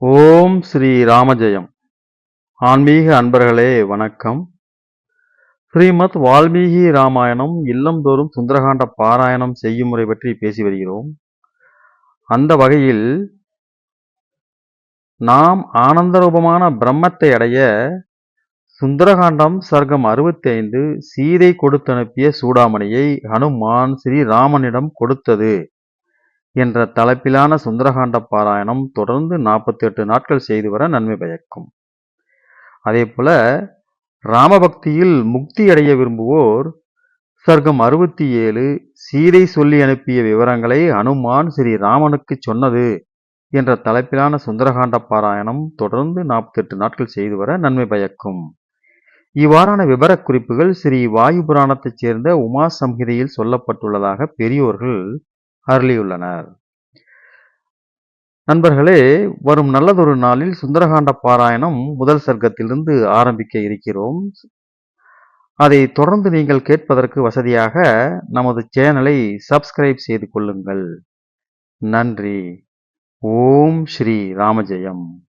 ஓம் ஸ்ரீ ராமஜெயம். ஆன்மீக அன்பர்களே வணக்கம். ஸ்ரீமத் வால்மீகி ராமாயணம் இல்லம்தோறும் சுந்தரகாண்ட பாராயணம் செய்யும் முறை பற்றி பேசி வருகிறோம். அந்த வகையில் நாம் ஆனந்தரூபமான பிரம்மத்தை அடைய சுந்தரகாண்டம் சர்க்கம் அறுபத்தி ஐந்து சீதை கொடுத்தனுப்பிய சூடாமணியை ஹனுமான் ஸ்ரீராமனிடம் கொடுத்தது. என்ற தலைப்பிலான சுந்தரகாண்ட பாராயணம் தொடர்ந்து நாற்பத்தி எட்டு நாட்கள் செய்து வர நன்மை பயக்கும். அதே போல ராமபக்தியில் முக்தி அடைய விரும்புவோர் சர்க்கம் அறுபத்தி ஏழு சீதை சொல்லி அனுப்பிய விவரங்களை அனுமான் ஸ்ரீ ராமனுக்கு சொன்னது என்ற தலைப்பிலான சுந்தரகாண்ட பாராயணம் தொடர்ந்து நாற்பத்தி எட்டு நாட்கள் செய்து வர நன்மை பயக்கும். இவ்வாறான விவரக்குறிப்புகள் ஸ்ரீ வாயு புராணத்தைச் சேர்ந்த உமா சம்ஹிதையில் சொல்லப்பட்டுள்ளதாக பெரியோர்கள் அருளியுள்ளனர். நண்பர்களே வரும் நல்லதொரு நாளில் சுந்தரகாண்ட பாராயணம் முதல் சர்க்கத்திலிருந்து ஆரம்பிக்க இருக்கிறோம். அதை தொடர்ந்து நீங்கள் கேட்பதற்கு வசதியாக நமது சேனலை சப்ஸ்கிரைப் செய்து கொள்ளுங்கள். நன்றி. ஓம் ஸ்ரீ ராமஜெயம்.